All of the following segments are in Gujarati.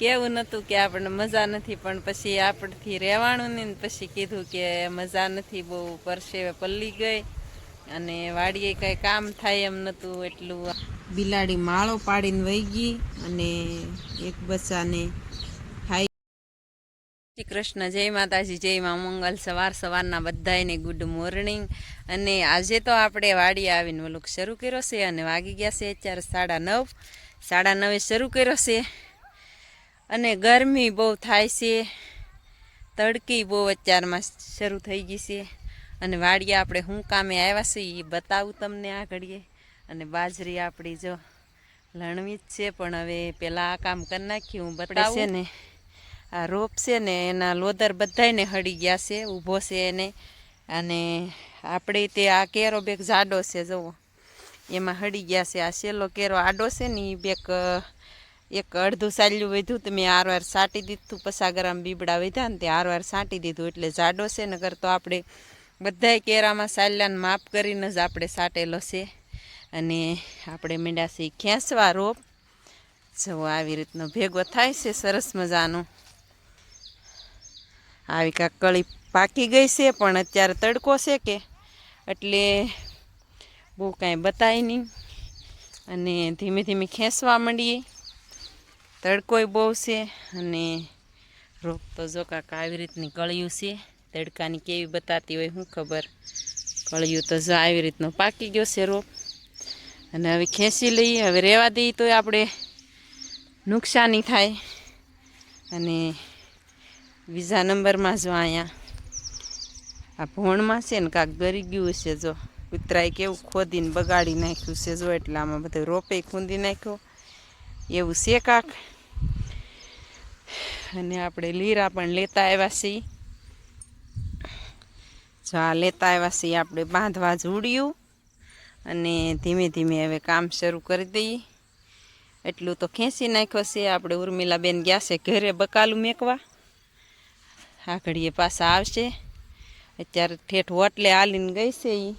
કેવું નતું કે આપણને મજા નથી, પણ પછી આપણથી રહેવાનું ને પછી કીધું કે મજા નથી, બહુ પરસેવે પલ્લી ગઈ અને વાડીએ કઈ કામ થાય એમ નહોતું એટલું. બિલાડી માળો પાડીને વહી ગઈ અને એક બચ્ચાને શ્રી કૃષ્ણ, જય માતાજી, જય મા મંગલ. સવાર સવારના બધાને ગુડ મોર્નિંગ. અને આજે તો આપણે વાડી આવીને ઓલું શરૂ કર્યો છે અને વાગી ગયા છે અત્યારે સાડા નવ. સાડા નવે શરૂ કર્યો છે. અને ગરમી બહુ થાય છે. તડકી બહુ અત્યારમાં શરૂ થઈ ગઈ છે. અને વાડીએ આપણે શું કામે આવ્યા છે એ બતાવું તમને આ ઘડીએ. અને બાજરી આપણી જો લણવી જ છે પણ હવે પહેલાં આ કામ કરી નાખ્યું હું બતાવું છે ને આ રોપ છે ને એના લોદર બધાને હળી ગયા છે ઊભો છે એને. અને આપણે તે આ કેરો બેગ જાડો છે જુઓ. એમાં હળી ગયા છે. આ છેલ્લો કેરો આડો છે ને એ બેક એક અડધું સાલ્યું વધ્યું તો મેં આરવાર સાટી દીધું, પસા ગરમ બીબડા વધ્યા ને તે આરવાર સાટી દીધું. એટલે જાડો છે નગર તો આપણે બધાય કેરામાં સાલ્યાને માપ કરીને જ આપણે સાટેલો છે. અને આપણે મીંડા છે ખેંચવા રોપ. જવો આવી રીતનો ભેગો થાય છે, સરસ મજાનો. આવી કાંક કળી પાકી ગઈ છે, પણ અત્યારે તડકો છે કે, એટલે બહુ કાંઈ બતાય નહીં. અને ધીમે ધીમે ખેંચવા માંડીએ. તડકોય બહુ છે અને રોપ તો જો કાંક આવી રીતની કળિયું છે. તડકાની કેવી બતાતી હોય શું ખબર. કળિયું તો જો આવી રીતનો પાકી ગયો છે રોપ અને હવે ખેંચી લઈએ, હવે રહેવા દઈએ તો આપણે નુકસાની થાય. અને બીજા નંબરમાં જો અહીંયા આ ભોણમાં છે ને કાંક ગરી ગયું છે જો. કૂતરાએ કેવું ખોદીને બગાડી નાખ્યું છે જો એટલે આમાં બધું રોપે ખૂંદી નાખ્યો. એવું છે કાંક? અને આપણે લીરા પણ લેતા આવ્યા છીએ. જો આ લેતા આવ્યા છીએ આપણે બાંધવા જોડ્યું અને ધીમે ધીમે હવે કામ શરૂ કરી દઈએ. એટલું તો ખેંચી નાખ્યો છે. આપણે ઉર્મિલાબેન ગયા છે ઘરે બકાલું મેકવા. આ ઘડીએ પાછા આવશે. અત્યારે ઠેઠ હોટલે હાલીને ગઈ છે એ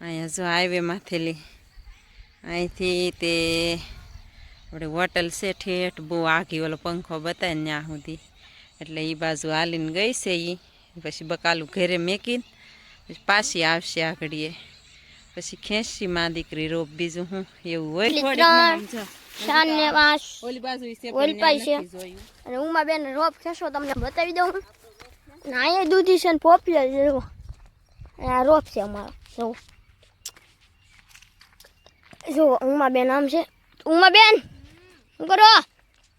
અહીંયા જો હાઈવે માથેલી અહીંથી તે આપણે હોટલ છે ઠેઠ બહુ આઘી ઓલો પંખો બતાવે ત્યાં સુધી. એટલે એ બાજુ હાલીને ગઈ છે એ પછી બકાલું ઘરે મેકીને પછી પાછી આવશે આ ઘડીએ પછી ખેંચી માં દીકરી રોપ બીજું હું? એવું હોય જો. અને ઉમા બેન રોપ ખેંચો તમને બતાવી દઉં અહીંયા દૂધી છે ને પોપ્યુલર જેવો આ રોપ છે અમારો જુઓ. જુઓ ઉમા બેન આમ છે. ઉમા બેન! શું કરો?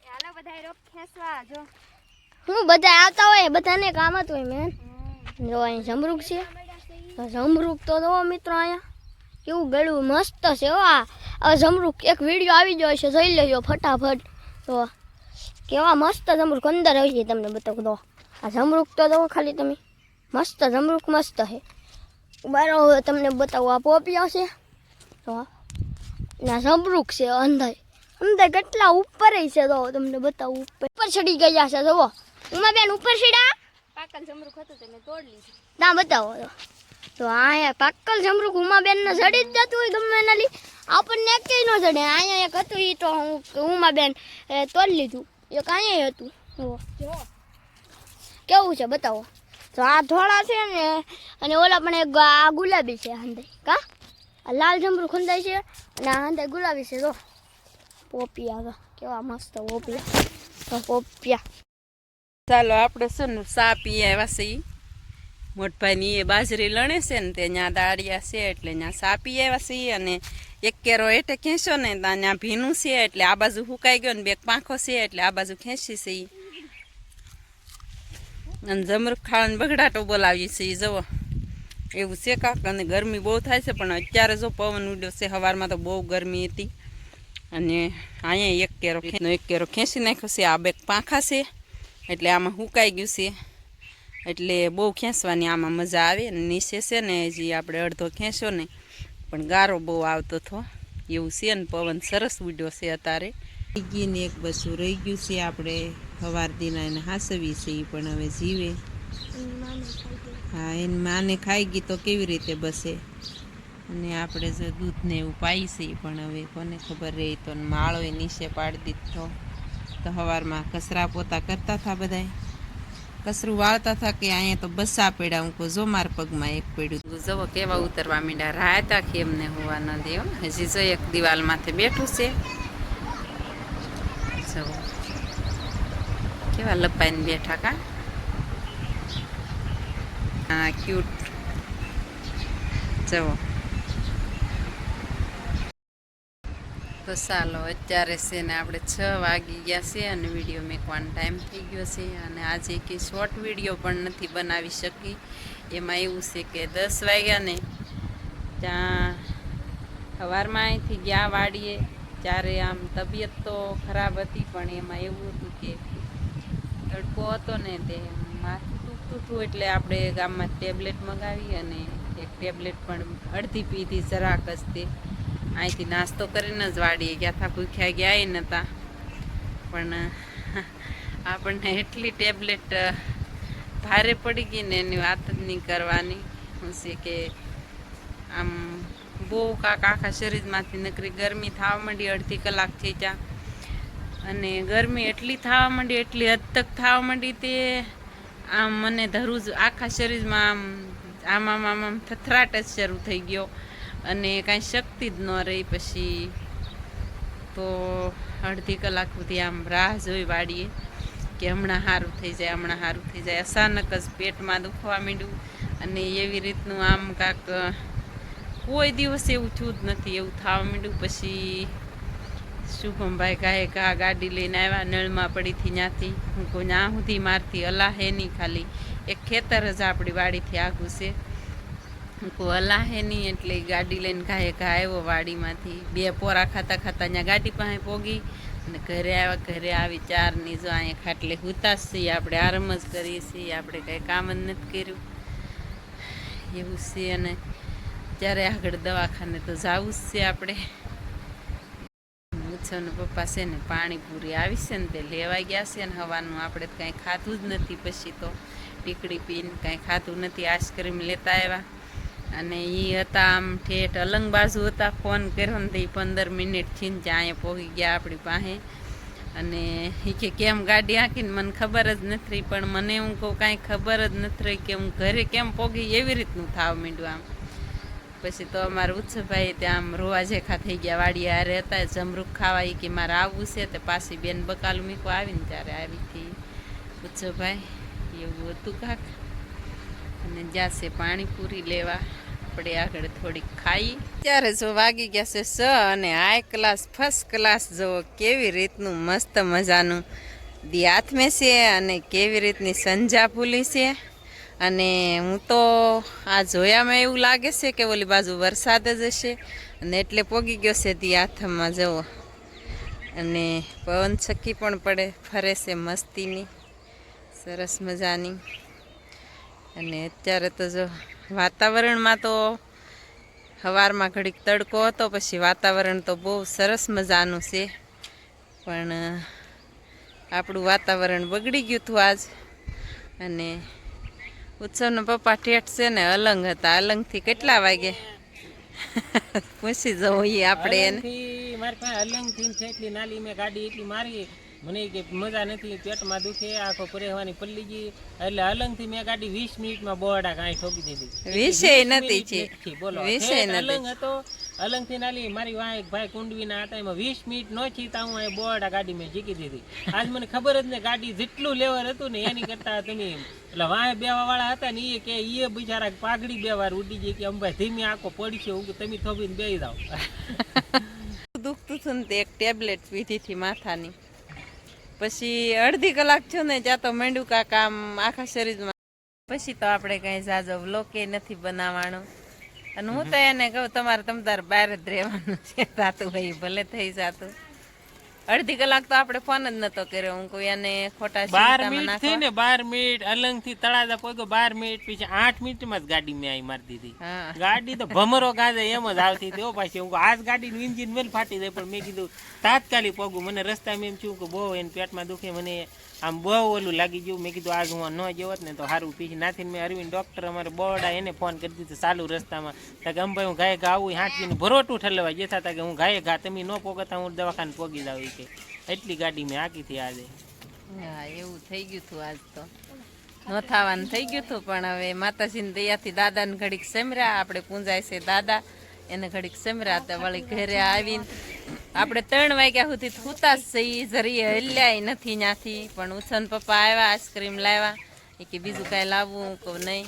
હાલો બધા રોપ ખેંચવા જો. હું બધા આવતા હોય બધાને કામ હતું હોય મેન જો અહીં જમરૂક છે. તો તો જો મિત્રો અહીંયા કેવું ગળું મસ્ત છે હો આ. આ એક વીડિયો આવી ગયો છે જોઈ લેજો ફટાફટ. તો કેવા મસ્ત જમરૂક અંદર આવી છે તમને બતાવું દો આ જમરૂક તો દો ખાલી તમે મસ્ત જમરૂક મસ્ત છે. બરાબર તમને બતાવું આ પોપિયા છે તો ના જમરૂક છે અંદર. અંદર કેટલા ઉપર છે તો તમને બતાવું. ઉપર ઉપર ચડી ગયા છે જુઓ. ઉમા બેન ઉપર ચડ્યા? પાકલ જમરૂખ હતું તે મેં તોડ લીધું. ના બતાવો. તો તો અહીંયા જમરૂખ ઉમા બેન ને ચડી જ જતું હોય ગમે એના લી આપણને એકેય ન ચડે. અહીંયા એક હતું એ તો હું ઉમાબેન એ તોડી લીધું. એક અહીંયા હતું. જુઓ. કેવું છે બતાવો. તો આ ધોળા છે ને અને ઓલા પણ એક આ ગુલાબી છે અંદર. કા? આ લાલ જમરૂક હંદાય છે અને આ અંદર ગુલાબી છે જો પોપિયા કેવા મસ્ત પોપિયા પોપિયા ચાલો, આપણે છે ને સા પી આવ્યા છીએ. મોટભાઈની એ બાજરી લણે છે ને તે ત્યાં દાળિયા છે એટલે ત્યાં સા પી આવ્યા છીએ અને એક કેરો એટલે ખેંચો ને ત્યાં ભીનું છે એટલે આ બાજુ સુકાઈ ગયો ને બે પાંખો છે એટલે આ બાજુ ખેંચી છે. અને જમરૂખ ખાવાનો બગડાટો બોલાવીએ છીએ જવો એવું છે કાક અને ગરમી બહુ થાય છે, પણ અત્યારે જો પવન ઉડ્યો છે, સવારમાં તો બહુ ગરમી હતી. અને અહીંયા એક કેરો ખેંચનો એક કેરો ખેંચી નાખ્યો છે. આ બે પાંખા છે. એટલે આમાં હુકાઈ ગયું છે. એટલે બહુ ખેંચવાની આમાં મજા આવે અને નીચે છે ને હજી આપણે અડધો ખેંચ્યો ને પણ ગારો બહુ આવતો હતો. એવું છે ને પવન સરસ ઉડ્યો છે અત્યારે. ગીને એક બસું રહી ગયું છે આપણે. સવાર દીના એને હાસવી છે એ પણ હવે જીવે. હા એને માને ખાઈ ગઈ તો કેવી રીતે બસે? અને આપણે જો દૂધને એવું પાઈશી પણ હવે કોને ખબર રહી તો માળો એ નીચે પાડી દીધો. તો સવારમાં કચરા પોતા કરતા હતા બધાય. કચરું વાળતા હતા કે અહીંયા તો બસા પડ્યા. હું કહું, જો મારા પગમાં એક પડ્યું. જવો કેવા ઉતરવા માંડ્યા રાયતા કે એમને હોવા ન દેવ. હજી જો એક દિવાલ માથે બેઠું છે. જવો કેવા લપાઈને બેઠા કા? હા ક્યુટ. જવો તો ચાલો, અત્યારે છે ને આપણે છ વાગી ગયા છે અને વીડિયો મેકવાનો ટાઈમ થઈ ગયો છે અને આજે કે શોર્ટ વીડિયો પણ નથી બનાવી શકી. એમાં એવું છે કે દસ વાગ્યા ને ત્યાં સવારમાં અહીંથી ગયા વાડીએ ત્યારે આમ તબિયત તો ખરાબ હતી, પણ એમાં એવું હતું કે તડકો હતો ને તે માથું દુખતું હતું એટલે આપણે ગામમાં ટેબ્લેટ મગાવી અને એક ટેબ્લેટ પણ અડધી પીધી જરાક જ તે. અહીંથી નાસ્તો કરીને જ વાડીએ ગયા હતા ભૂખ્યા ગયા એ નહોતા પણ આપણને એટલી ટેબ્લેટ ભારે પડી ગઈ ને એની વાત જ નહીં કરવાની. શું છે કે, આમ, બહુ કાંક આખા શરીરમાંથી નકરી ગરમી થવા માંડી અડધી કલાક થઈ જા. અને ગરમી એટલી થવા માંડી, એટલી હદ તક થવા માંડી તે, આમ મને ધરું આખા શરીરમાં આમ આમ આમ આમ થથરાટ જ શરૂ થઈ ગયો. અને કાંઈ શક્તિ જ ન રહી પછી તો અડધી કલાક સુધી આમ રાહ જોઈ વાળીએ કે હમણાં સારું થઈ જાય, હમણાં સારું થઈ જાય. અચાનક જ પેટમાં દુખવા માંડ્યું અને એવી રીતનું આમ કાંક કોઈ દિવસ એવું થયું જ નથી, એવું થવા માંડ્યું. પછી શુભમભાઈ કાંઈ કા ગાડી લઈને આવ્યા, નળમાં પડીથી ત્યાંથી હું કહું ના સુધી મારથી અલાહે નહીં ખાલી. એક ખેતર જ આપણી વાડીથી આઘું છે. હું કહું નહીં એટલે ગાડી લઈને ઘાએ ઘા આવ્યો વાડીમાંથી. બે પોરા ખાતા ખાતા ત્યાં ગાડી પાસે પોગી અને ઘરે આવ્યા, ઘરે આવી ચારની જો અહીંયા ખાટલે હુતા જ છીએ, આપણે આરામ જ કરીએ છીએ, આપણે કાંઈ કામ જ નથી કર્યું. એવું છે અને ત્યારે આગળ દવાખાને તો જવું જ છે આપણે. મુછોને પપ્પા છે ને પાણીપુરી આવી છે ને તે લેવા ગયા છે ને હવાનું આપણે કાંઈ ખાધું જ નથી પછી તો ટીકડી પીને કાંઈ ખાધું નથી આઈસ્ક્રીમ લેતા આવ્યા. અને એ હતા આમ ઠેઠ અલંગ બાજુ હતા ફોન કર્યો ને તે એ પંદર મિનિટ થઈને ત્યાં પહોંચી ગયા આપણી પાસે. અને એ કે કેમ ગાડી હાંકીને મને ખબર જ નથી, પણ મને હું કહું કાંઈ ખબર જ નથી રહી કે હું ઘરે કેમ પોગી એવી રીતનું થાવ માંડ્યું આમ. પછી તો અમારા ઉત્સભાઈ ત્યાં આમ રોવા જેખા થઈ ગયા વાડી હારે હતા જમરૂખ ખાવા એ કે મારે આવવું છે, તે પાછી બેન બકાલું મીકો આવીને ત્યારે આવી હતી ઉત્સભાઈ એવું હતું કાક. અને જ્યાં પાણીપુરી લેવા આપણે આગળ થોડીક ખાઈ. ત્યારે જો વાગી ગયા છે સ અને હાઈ ક્લાસ, ફર્સ્ટ ક્લાસ જો કેવી રીતનું મસ્ત મજાનું દી હાથમે છે અને કેવી રીતની સંજા ફૂલી છે. અને હું તો આ જોયામાં એવું લાગે છે કે ઓલી બાજુ વરસાદ જ હશે. અને એટલે પોગી ગયો છે દી હાથમાં જવો અને પવન છક્કી પણ પડે, ફરે છે મસ્તીની, સરસ મજાની. અને અત્યારે તો જો વાતાવરણમાં તો સવારમાં ઘડીક તડકો હતો, પછી વાતાવરણ તો બહુ સરસ મજાનું છે. પણ આપણું વાતાવરણ બગડી ગયું હતું આજ. અને ઉત્સવનો પપ્પા ઠેઠ છે ને, અલંગ હતા. અલંગથી કેટલા વાગે? પૂછી જવું એ આપણે એને. મારી પાસે અલંગથી એટલી નાલી મેં ગાડી એટલી મારી. મને કે મજા નથી પેટમાં દુખે આખો પરેવાની પલ્લી ગઈ. એટલે અલંગથી મેં ગાડી વીસ મિનિટમાં બોરડા કાંઈ ઠોકી દીધી. વિષય નથી છે. બોલો. અલંગ હતો. અલંગથી નાલી મારી વાંહે ભાઈ કુંડવીના હતા. એમાં વીસ મિનિટ નો છીતા હું બોરડા ગાડી મેં જીકી દીધી. આજ મને ખબર જ ને ગાડી જેટલું લેવર હતું ને એની કરતા તમે એટલે વાંહે બેવા વાળા હતા ને એ કે એ બિચારા પાઘડી બે વાર ઉડી ગઈ કે અંબાઈ ધીમી આખો પડશે. તમે થોભીને બેસી જાઓ. દુખતું હતું ને તે એક ટેબ્લેટ પીધી હતી માથાની. પછી અડધી કલાક થયો ને ત્યાં તો મેંડુકા કામ આખા શરીરમાં. પછી તો આપણે કઈ જાજો કે નથી બનાવવાનો. અને હું તો એને કહું તમારે તમદાર બહાર જ રહેવાનું છે થાતું ભાઈ ભલે થઈ જાતું. અડધી કલાક તો આપણે ફોન જ નતો કર્યો. હું કોઈ એને ખોટા બાર મિનિટ થઈ ને બાર મિનિટ અલંગથી તળાજા પોગ્યો બાર મિનિટ પછી આઠ મિનિટમાં જ ગાડી મેં આવી મારી દીધી. ગાડી તો ભમરો ગાજે એમ જ આવતી હતી. પાછી હું આજ આજ ગાડીનું ઇન્જિન મેલ ફાટી જાય પણ મેં કીધું તાત્કાલિક પોગું. મને રસ્તામાં એમ થયું કે બહુ એને પેટમાં દુખે મને આમ બહુ ઓલું લાગી ગયું. મેં કીધું આજ હું ન જેવત ને તો સારું પીછી નાથી મેં અરવિંદ ડૉક્ટર અમારે બોર્ડા એને ફોન કરી દીધો ચાલુ રસ્તામાં. કે અંબાઈ હું ગાય ઘા આવું ભરોટું ઠલવા જે થતા કે હું ગાય ઘા તમે ન પોગતા હું દવાખાને પોગી જાઉં. ઈ કે એટલી ગાડી મેં આકી હતી આજે. હા, એવું થઈ ગયું હતું આજ તો. ન થઈ ગયું હતું, પણ હવે માતાજીની દયાથી દાદાને ઘડીક સેમર્યા આપણે પૂંજાય છે દાદા, એને ઘડીક સેમર્યા તો વળી ઘરે આવીને આપણે ત્રણ વાગ્યા સુધી થૂતા જ જઈએ જરીએ હલ્યાય નથી ત્યાંથી, પણ ઉછન પપ્પા આવ્યા, આઈસ્ક્રીમ લાવ્યા, એ કે બીજું કાંઈ લાવવું કહું નહીં.